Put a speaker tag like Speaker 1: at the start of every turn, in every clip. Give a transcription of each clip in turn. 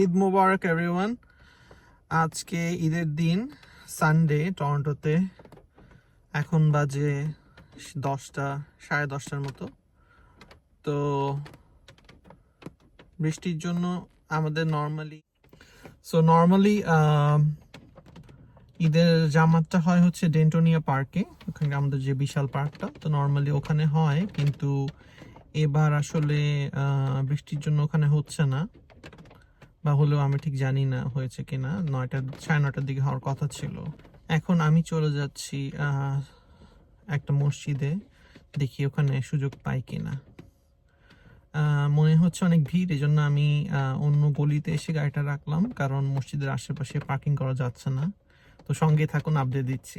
Speaker 1: ঈদ মুবারক everyone আজকে ঈদের দিন সানডে টরন্টোতে এখন বাজে দশটা, সাড়ে দশটার মতো। তো বৃষ্টির জন্য আমাদের নর্মালি সো নর্মালি ঈদের জামাতটা হয় হচ্ছে ডেন্টোনিয়া পার্কে ওখানে আমাদের যে বিশাল পার্কটা, তো নর্মালি ওখানে হয়, কিন্তু এবার আসলে বৃষ্টির জন্য ওখানে হচ্ছে না। বা হলেও আমি ঠিক জানি না হয়েছে কিনা নয়টা সাড়ে নটার দিকে হওয়ার কথা ছিল। এখন আমি চলে যাচ্ছি একটা মসজিদে, দেখি ওখানে সুযোগ পাই কিনা। মনে হচ্ছে অনেক ভিড় এই জন্য আমি অন্য গলিতে এসে গাড়িটা রাখলাম, কারণ মসজিদের আশেপাশে পার্কিং করা যাচ্ছে না। তো সঙ্গে থাকুন আপডেট দিচ্ছি।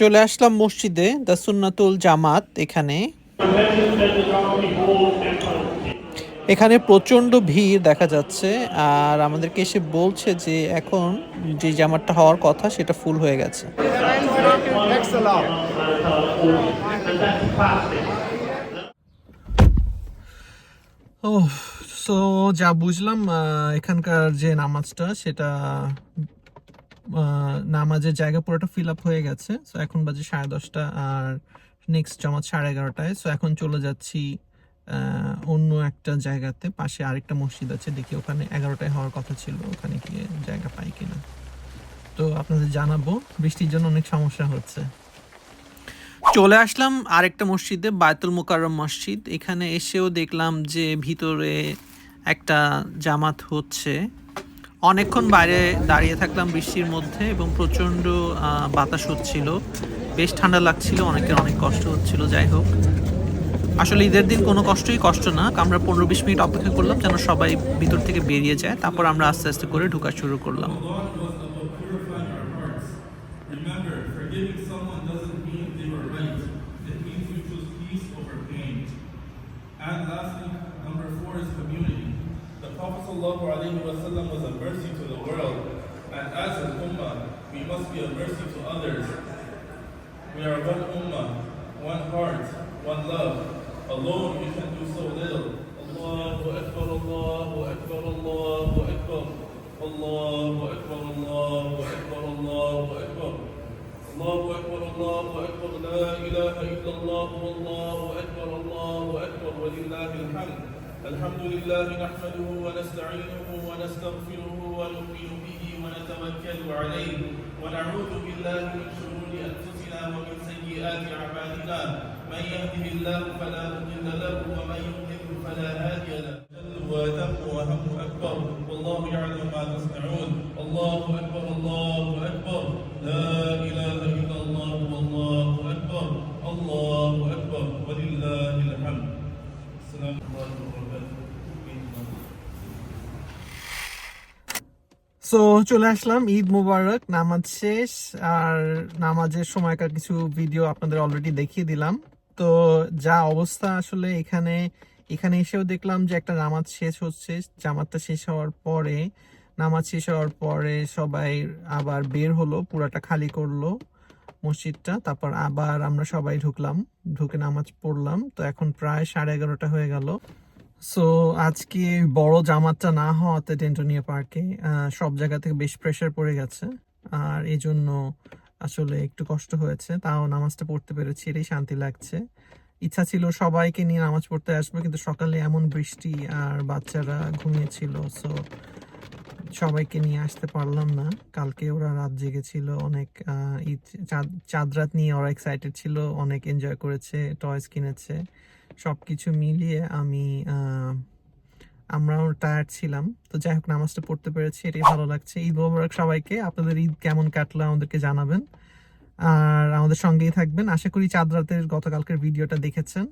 Speaker 1: চলে আসলাম মসজিদে, দ্য সুন্নাতুল জামাত, এখানে। এখানে প্রচণ্ড ভিড় দেখা যাচ্ছে, আর আমাদেরকে এসে বলছে যে এখন যে জামাতটা হওয়ার কথা সেটা ফুল হয়ে গেছে. ও সো যা বুঝলাম এখানকার যে নামাজটা, সেটা নামাজের জায়গা পুরোটা ফিল আপ হয়ে গেছে সো এখন বাজে সাড়ে দশটা, আর নেক্সট জামাত সাড়ে এগারোটায় সো এখন চলে যাচ্ছি অন্য একটা জায়গাতে পাশে আরেকটা মসজিদ আছে, দেখি ওখানে এগারোটায় হওয়ার কথা ছিল, ওখানে গিয়ে জায়গা পাই কিনা। তো আপনাদের জানাব, বৃষ্টির জন্য অনেক সমস্যা হচ্ছে। চলে আসলাম আরেকটা মসজিদে, বায়তুল মোকাররম মসজিদ। এখানে এসেও দেখলাম যে ভিতরে একটা জামাত হচ্ছে। অনেকক্ষণ বাইরে দাঁড়িয়ে থাকলাম বৃষ্টির মধ্যে এবং প্রচণ্ড বাতাস হচ্ছিল। বেশ ঠান্ডা লাগছিল, অনেকের অনেক কষ্ট হচ্ছিল, যাই হোক। আসলে ঈদের দিন কোনো কষ্টই কষ্ট না। আমরা পনেরো বিশ মিনিট অপেক্ষা করলাম যেন সবাই ভিতর থেকে বেরিয়ে যায়। তারপর আমরা আস্তে আস্তে করে ঢুকার শুরু করলাম।
Speaker 2: Alone we can. Allahu Akbar, Allahu Akbar, Allahu Akbar. Allahu Akbar, Allahu Akbar, Allahu Akbar. الله أكبر الله أكبر لا إله إلا الله والله أكبر الله أكبر ولله الحمد الحمد لله نحمده ونستعينه ونستغفره ونؤمن به ونتوكل عليه ونعوذ بالله من شرور أنفسنا ومن سيئات أعمالنا من يهده الله فلا مضل له ومن يضلل فلا هادي له وذم وهم أكبر والله يعلم ما تصنعون الله أكبر الله أكبر لا إله إلا الله والله أكبر الله أكبر ولله الحمد السلام عليكم ورحمة الله وبركاته
Speaker 1: so চলে আসলাম ঈদ মুবারক নামাজ শেষ আর নামাজের সময়কার কিছু ভিডিও আপনাদের অলরেডি দেখিয়ে দিলাম তো যা অবস্থা আসলে এখানে এখানে এসেও দেখলাম যে একটা নামাজ শেষ হচ্ছে। জামাতটা শেষ হওয়ার পরে, নামাজ শেষ হওয়ার পরে সবাই আবার বের হলো, পুরাটা খালি করল মসজিদটা। তারপর আবার আমরা সবাই ঢুকলাম, ঢুকে নামাজ পড়লাম। তো এখন প্রায় সাড়ে এগারোটা হয়ে গেল। সো আজকে বড় জামাতটা না হওয়াতে টেন্টোনিয়া পার্কে সব জায়গা থেকে বেশ প্রেশার পড়ে গেছে। আর এই জন্য আসলে একটু কষ্ট হয়েছে, তাও নামাজটা পড়তে পেরেছি, এটাই শান্তি লাগছে। ইচ্ছা ছিল সবাইকে নিয়ে নামাজ পড়তে আসব, কিন্তু সকালে এমন বৃষ্টি আর বাচ্চারা ঘুমিয়েছিল সো সবাইকে নিয়ে আসতে পারলাম না। কালকে ওরা রাত জেগেছিল, অনেক ঈদ, চাঁদ রাত নিয়ে ওরা এক্সাইটেড ছিল, অনেক এনজয় করেছে টয়েস কিনেছে সব কিছু মিলিয়ে আমি আমরাও টায়ার্ড ছিলাম। তো যাই হোক, নামাজটা পড়তে পেরেছি, এটাই ভালো লাগছে। ঈদ মোবারক সবাইকে, আপনাদের ঈদ কেমন কাটলো আমাদেরকে জানাবেন। আর আমাদের সঙ্গেই থাকবেন। আশা করি চাঁদ রাতের গতকালকের ভিডিওটা দেখেছেন।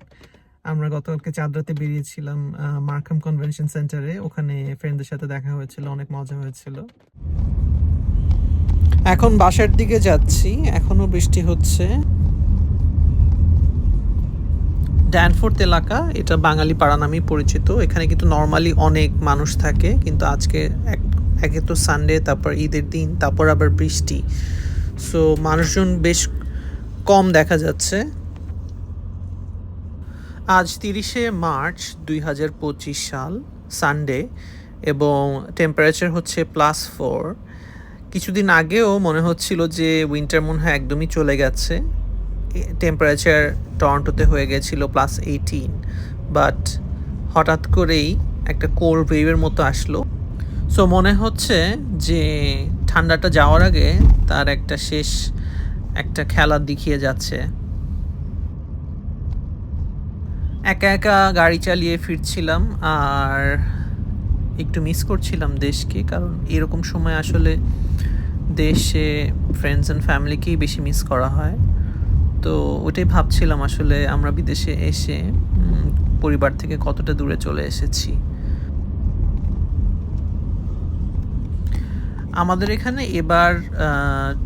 Speaker 1: আমরা গতকালকে চাঁদ রাতে বেরিয়েছিলাম মার্কাম কনভেনশন সেন্টারে ওখানে ফ্রেন্ডদের সাথে দেখা হয়েছিল, অনেক মজা হয়েছিল। এখন বাসার দিকে যাচ্ছি। এখনও বৃষ্টি হচ্ছে। ড্যানফোর্থ এলাকা, এটা বাঙালি পাড়া নামেই পরিচিত। এখানে কিন্তু নর্মালি অনেক মানুষ থাকে, কিন্তু আজকে এক, একে তো সানডে তারপর ঈদের দিন, তারপর আবার বৃষ্টি। সো মানুষজন বেশ কম দেখা যাচ্ছে। আজ তিরিশে মার্চ দুই হাজার পঁচিশ সাল সানডে এবং টেম্পারেচার হচ্ছে প্লাস ফোর কিছুদিন আগেও মনে হচ্ছিল যে উইন্টার মনে হয় একদমই চলে গেছে। টেম্পারেচার টরন্টোতে হয়ে গেছিল প্লাস এইটিন বাট হঠাৎ করেই একটা কোল্ড ওয়েভের মতো আসলো। সো মনে হচ্ছে যে ঠান্ডাটা যাওয়ার আগে তার একটা শেষ একটা খেলা দেখিয়ে যাচ্ছে। একা একা গাড়ি চালিয়ে ফিরছিলাম আর একটু মিস করছিলাম দেশকে, কারণ এরকম সময় আসলে দেশে ফ্রেন্ডস অ্যান্ড ফ্যামিলিকেই বেশি মিস করা হয়। তো ওটাই ভাবছিলাম আসলে আমরা বিদেশে এসে পরিবার থেকে কতটা দূরে চলে এসেছি। আমাদের এখানে এবার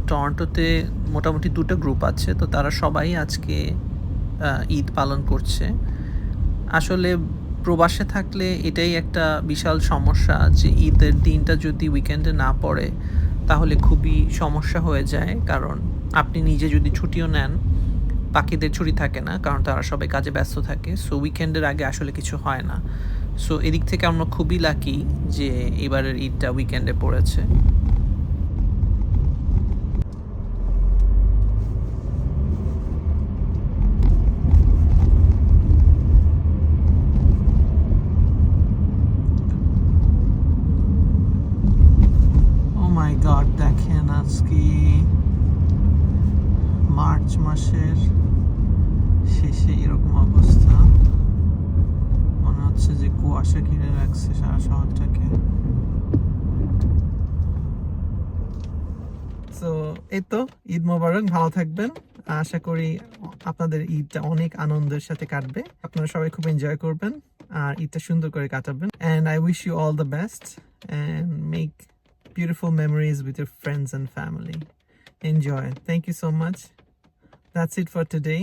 Speaker 1: টরন্টোতে মোটামুটি দুটো গ্রুপ আছে, তো তারা সবাই আজকে ঈদ পালন করছে। আসলে প্রবাসে থাকলে এটাই একটা বিশাল সমস্যা যে ঈদের দিনটা যদি উইকেন্ডে না পড়ে, তাহলে খুবই সমস্যা হয়ে যায়। কারণ আপনি নিজে যদি ছুটিও নেন বাকিদের ছুটি থাকে না, কারণ তারা সবাই কাজে ব্যস্ত থাকে। সো উইকেন্ডের আগে আসলে কিছু হয় না। সো এদিক থেকে আমরা খুবই লাকি যে এবারের ঈদটা উইকেন্ডে পড়েছে। গড দেখেন আজকে মার্চ মাসের শেষে এরকম অবস্থা মনে হচ্ছে যে কুয়াশা ঘিরে রাখছে সারা শহরটাকে সো এই তো, ঈদ মোবারক, ভালো থাকবেন আশা করি আপনাদের ঈদটা অনেক আনন্দের সাথে কাটবে আপনারা সবাই খুব এনজয় করবেন আর ঈদটা সুন্দর করে কাটাবেন and I wish you all the best and make beautiful memories with your friends and family. Enjoy. Thank you so much. That's it for today.